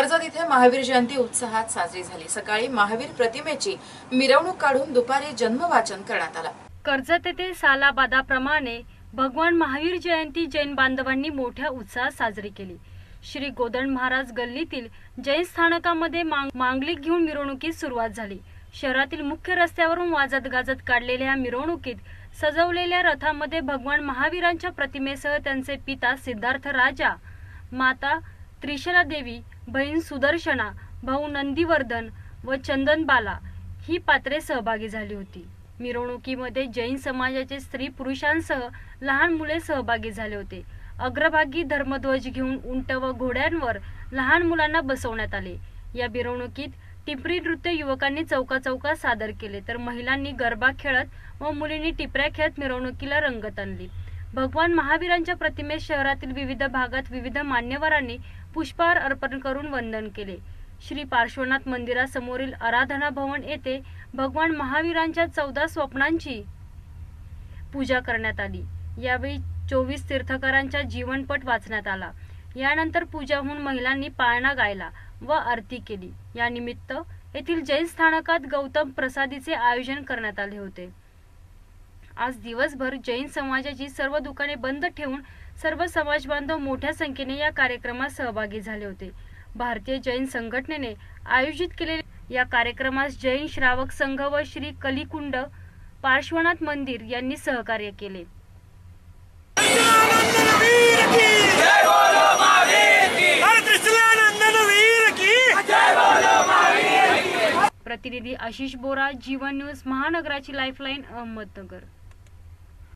कर्जत इथे महावीर जयंती उत्साहात साजरी झाली. सकाळी महावीर प्रतिमेची मिरवणूक काढून दुपारी जन्मवाचन करण्यात आलं. कर्जत येथे सालाबादाप्रमाणे भगवान महावीर जयंती जैन बांधवांनी मोठ्या उत्साहात साजरी केली. श्री गोदंड महाराज गल्लीतील जैन स्थानकामध्ये मांग- मांगलिक घेऊन मिरवणुकीस सुरुवात झाली. शहरातील मुख्य रस्त्यावरून वाजत गाजत काढलेल्या या मिरवणुकीत सजवलेल्या रथामध्ये भगवान महावीरांच्या प्रतिमेसह त्यांचे पिता सिद्धार्थ राजा माता त्रिशला देवी बहीण सुदर्शना भाऊ नंदीवर्धन व चंदनबाला ही पात्रे सहभागी झाली होती. मिरवणुकीमध्ये जैन समाजाचे स्त्री पुरुषांसह लहान मुले सहभागी झाले होते. अग्रभागी धर्मध्वज घेऊन उंट व घोड्यांवर लहान मुलांना बसवण्यात आले. या मिरवणुकीत टिपरी नृत्य युवकांनी चौकाचौका सादर केले तर महिलांनी गरबा खेळत व मुलींनी टिपऱ्या खेळत मिरवणुकीला रंगत आणली. भगवान महावीरांच्या प्रतिमेस शहरातील विविध भागात विविध मान्यवरांनी पुष्पहार अर्पण करून वंदन केले. श्री पार्श्वनाथ मंदिरासमोरील आराधना भवन येथे भगवान महावीरांच्या चौदा स्वप्नांची पूजा करण्यात आली. यावेळी चोवीस तीर्थकरांचा जीवनपट वाचण्यात आला. यानंतर पूजाहून महिलांनी पाळणा गायला व आरती केली. यानिमित्त येथील जैन स्थानकात गौतम प्रसादीचे आयोजन करण्यात आले होते. आज दिवसभर जैन समाजाची सर्व दुकाने बंद ठेवून सर्व समाज बांधव मोठ्या संख्येने या कार्यक्रमात सहभागी झाले होते. भारतीय जैन संघटनेने आयोजित केलेल्या या कार्यक्रमास जैन श्रावक संघ व श्री कलिकुंड पार्श्वनाथ मंदिर यांनी सहकार्य केले. प्रतिनिधी आशिष बोरा जीवन न्यूज महानगराची लाईफलाईन अहमदनगर.